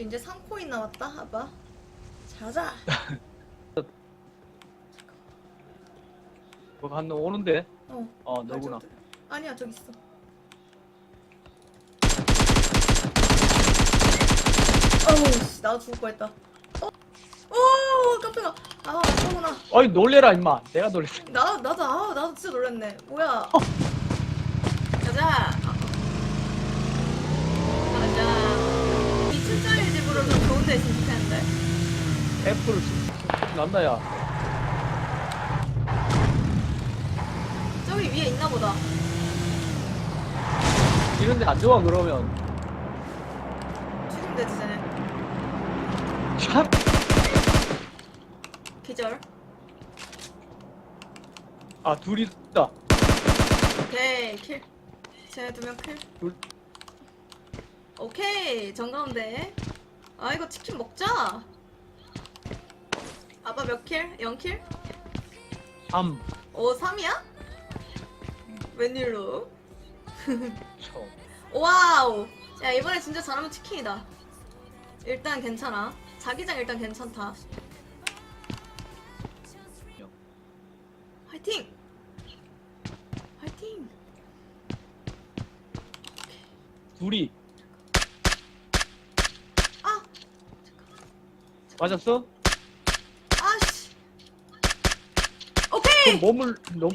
이제 3코인 남았다 하봐 자자 뭐가 한놈 오는데? 어 어 너구나. 발전기. 아니야 저기 있어 어우 씨 나도 죽을 뻔했다 어? 오 깜짝아 아 저구나 어이 놀래라 임마. 내가 놀랬어. 나 나도 아 나도 진짜 놀랐네 뭐야 가자 가자 이 7짜리 집으로 좀 좋은 데 있으면 좋겠는데 애플을 쓰- 난다야. 저기 위에 있나 보다 이런데 안 좋아 그러면. 죽이면 되지 쟤네 참. 기절 아 둘이 있다. 오케이 킬 쟤네 두 명 킬 둘. 오케이 정가운데 아 이거 치킨 먹자 아빠 몇 킬? 0킬? 3. 오 3이야? 웬일로? 쳐. 와우 야 이번에 진짜 잘하면 치킨이다 일단 괜찮아 자기장 일단 괜찮다 화이팅! 화이팅! 둘이 아! 맞았어? 아씨 그럼 몸을 너무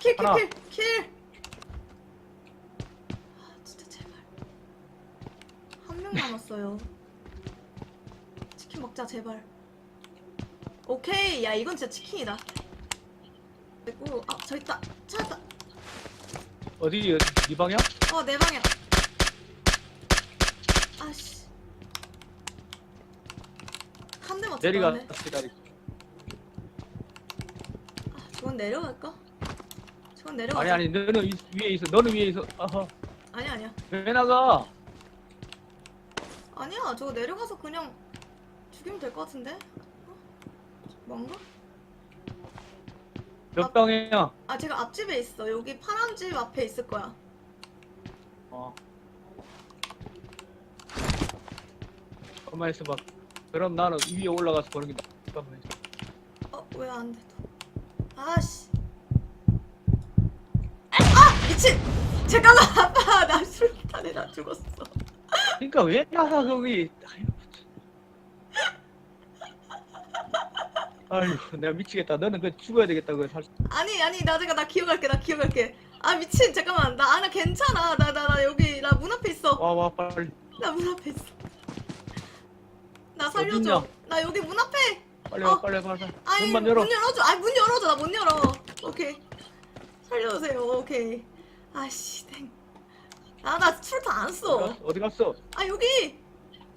킬, 킬, 하나. 킬, 킬. 아, 진짜 제발. 한 명 남았어요. 치킨 먹자, 제발. 오케이, 야 이건 진짜 치킨이다. 그리고 아, 저 있다. 찾았다. 어디 이 방향? 어, 내 방향. 아씨. 한 대 맞췄다. 내리가 네 기다리. 아, 저건 내려갈까? 저건 내려가자. 아니 아니 너는 이- 위에 있어. 너는 위에 있어. 아하. 아니 아니야. 왜 나가? 아니야 저거 내려가서 그냥 죽이면 될 것 같은데? 어? 뭔가? 몇 방향? 아 제가 앞집에 있어 여기 파란 집 앞에 있을 거야 어. 가만 있어봐. 그럼 나는 위에 올라가서 보는 게 나. 가만 있어. 어왜 안 돼? 또. 아씨 아 미친 잠깐만 아빠 나 술탄에 나 죽었어 그러니까 왜 나가 거기? 아이고 내가 미치겠다. 너는 그 죽어야 되겠다. 그 살. 아니 아니 나 잠깐 나 기억할게 나 기억할게 아 미친 잠깐만 나 아나 괜찮아 나 나 나 여기 나 문 앞에 있어 와 와 빨리. 나 문 앞에 있어 나 어딨냐? 살려줘 나 여기 문 앞에 빨리 어. 와 빨리 빨리. 아니 문만 열어. 문 열어줘. 아니 문 열어줘. 나못 열어. 오케이. 살려주세요. 오케이. 아씨 땡. 아 나 술다 안 써. 어디, 가- 어디 갔어? 아 여기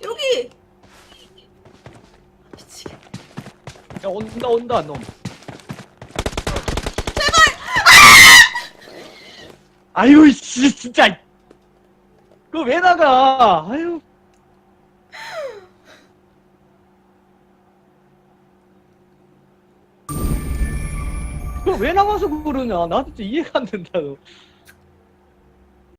여기. 미치겠다. 야 온다 온다 놈. 아유 씨 진짜. 그거 왜 나가? 아유. 그거 왜 나가서 그러냐? 나 진짜 이해가 안 된다. 너.